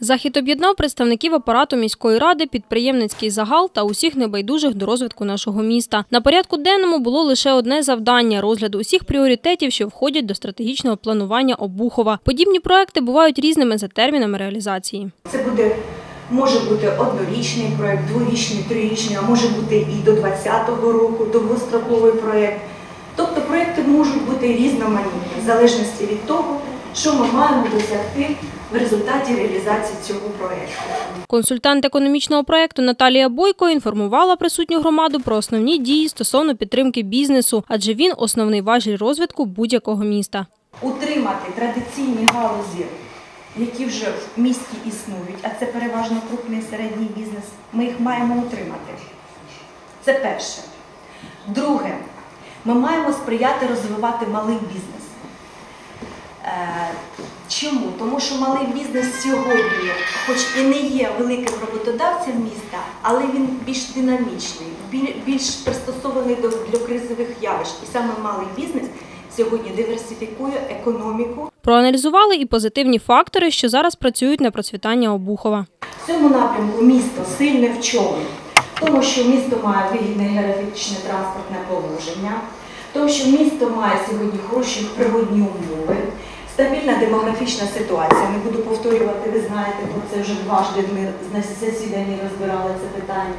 Захід об'єднав представників апарату міської ради, підприємницький загал та усіх небайдужих до розвитку нашого міста. На порядку денному було лише одне завдання розгляд усіх пріоритетів, що входять до стратегічного планування Обухова. Подібні проекти бувають різними за термінами реалізації. Це буде може бути однорічний проект, дворічний, трирічний, а може бути і до 2020 року довгостроковий проект. Тобто проекти можуть бути різноманітні в залежності від того, що ми маємо досягти в результаті реалізації цього проекту. Консультант економічного проекту Наталія Бойко інформувала присутню громаду про основні дії стосовно підтримки бізнесу, адже він основний важіль розвитку будь-якого міста. Утримати традиційні галузі, які вже в місті існують, а це переважно крупний і середній бізнес. Ми їх маємо утримати. Це перше. Друге, ми маємо сприяти розвивати малий бізнес. Чому? Тому що малий бізнес сьогодні, хоч і не є великим роботодавцем міста, але він більш динамічний, більш пристосований до, до кризових явищ. І саме малий бізнес сьогодні диверсифікує економіку. Проаналізували і позитивні фактори, що зараз працюють на процвітання Обухова. В цьому напрямку місто сильне в чому? Тому, що місто має вигідне географічне транспортне положення, тому, що місто має сьогодні хороші природні умови, стабільна демографічна ситуація. Не буду повторювати, ви знаєте, бо це вже дважди ми на засіданні розбирали це питання.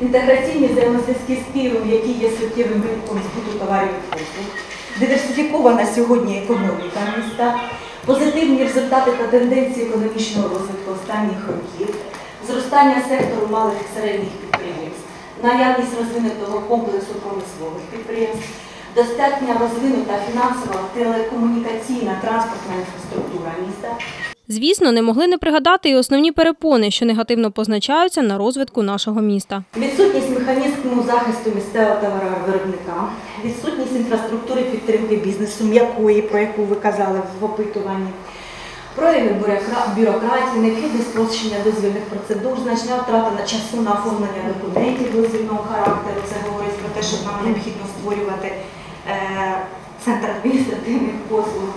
Інтеграційні взаємозв'язки з Києвом, які є суттєвим ринком збуту товарів і послуг, диверсифікована сьогодні економіка міста, позитивні результати та тенденції економічного розвитку останніх років, зростання сектору малих і середніх підприємств, наявність розвинутого комплексу промислових підприємств, достатня розвинута фінансова, телекомунікаційна, транспортна інфраструктура міста, Звісно, не могли не пригадати і основні перепони, що негативно позначаються на розвитку нашого міста. Відсутність механізму захисту місцевого товаровиробника, відсутність інфраструктури підтримки бізнесу, м'якої, про яку ви казали в опитуванні, прояви бюрокра- бюрократії, необхідне спрощення дозвільних процедур, значна втрата на часу на оформлення документів дозвільного характеру. Це говорить про те, що нам необхідно створювати центр адміністративних послуг.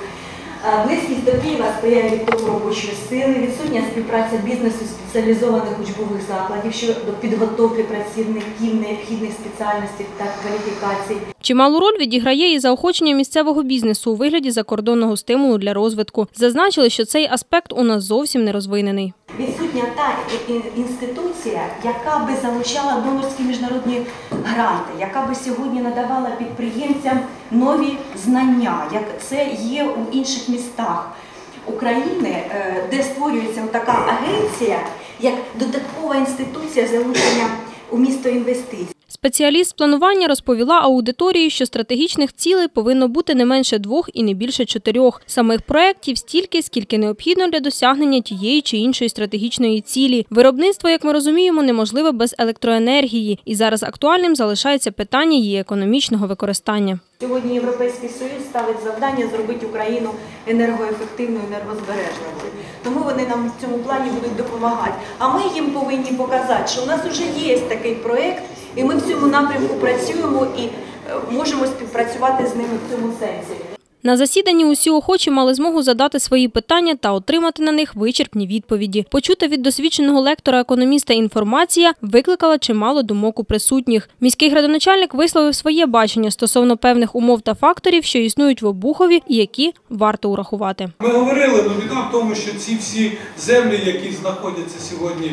Близькість до Києва сприяє відтоку робочої сили, відсутня співпраця бізнесу спеціалізованих учбових закладів щодо підготовки працівників необхідних спеціальностей та кваліфікацій. Чималу роль відіграє і заохочення місцевого бізнесу у вигляді закордонного стимулу для розвитку. Зазначили, що цей аспект у нас зовсім не розвинений. Відсутня та інституція, яка би залучала донорські міжнародні гранти, яка би сьогодні надавала підприємцям нові знання, як це є у інших містах України, е, де створюється така агенція, як додаткова інституція залучення у місто інвестицій. Спеціаліст планування розповіла аудиторії, що стратегічних цілей повинно бути не менше двох і не більше чотирьох. Самих проєктів стільки, скільки необхідно для досягнення тієї чи іншої стратегічної цілі. Виробництво, як ми розуміємо, неможливе без електроенергії, і зараз актуальним залишається питання її економічного використання. Сьогодні Європейський Союз ставить завдання зробити Україну енергоефективною, енергозбережливою. Тому вони нам в цьому плані будуть допомагати. А ми їм повинні показати, що у нас вже є такий проєкт, і ми в цьому напрямку працюємо і е, можемо співпрацювати з ними в цьому сенсі. На засіданні усі охочі мали змогу задати свої питання та отримати на них вичерпні відповіді. Почута від досвідченого лектора-економіста інформація викликала чимало думок у присутніх. Міський градоначальник висловив своє бачення стосовно певних умов та факторів, що існують в Обухові і які варто урахувати. Ми говорили, ну біда в тому, що ці всі землі, які знаходяться сьогодні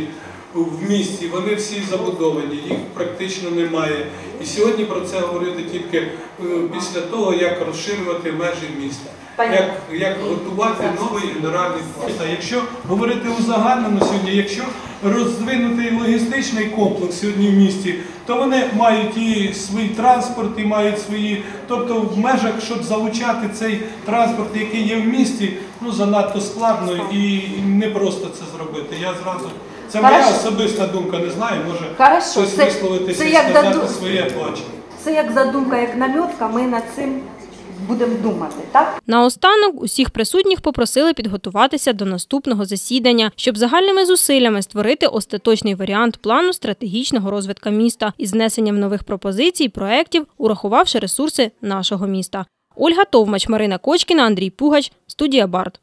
в місті, вони всі забудовані, їх практично немає. І сьогодні про це говорити тільки е, після того, як розширювати межі міста, як, як готувати новий генеральний план. А Якщо говорити у загальному сьогодні, якщо розвинутий логістичний комплекс сьогодні в місті, то вони мають і свій транспорт, і мають свої, тобто в межах, щоб залучати цей транспорт, який є в місті, ну занадто складно і не просто це зробити. Я зразу це моя Хорошо. особиста думка, не знаю, може Хорошо. хтось Це- висловитися це і як сказати даду- своє бачення. Це як задумка, як нальотка, ми над цим будемо думати, так? Наостанок усіх присутніх попросили підготуватися до наступного засідання, щоб загальними зусиллями створити остаточний варіант плану стратегічного розвитку міста із внесенням нових пропозицій, проєктів, урахувавши ресурси нашого міста. Ольга Товмач, Марина Кочкіна, Андрій Пугач, студія Барт.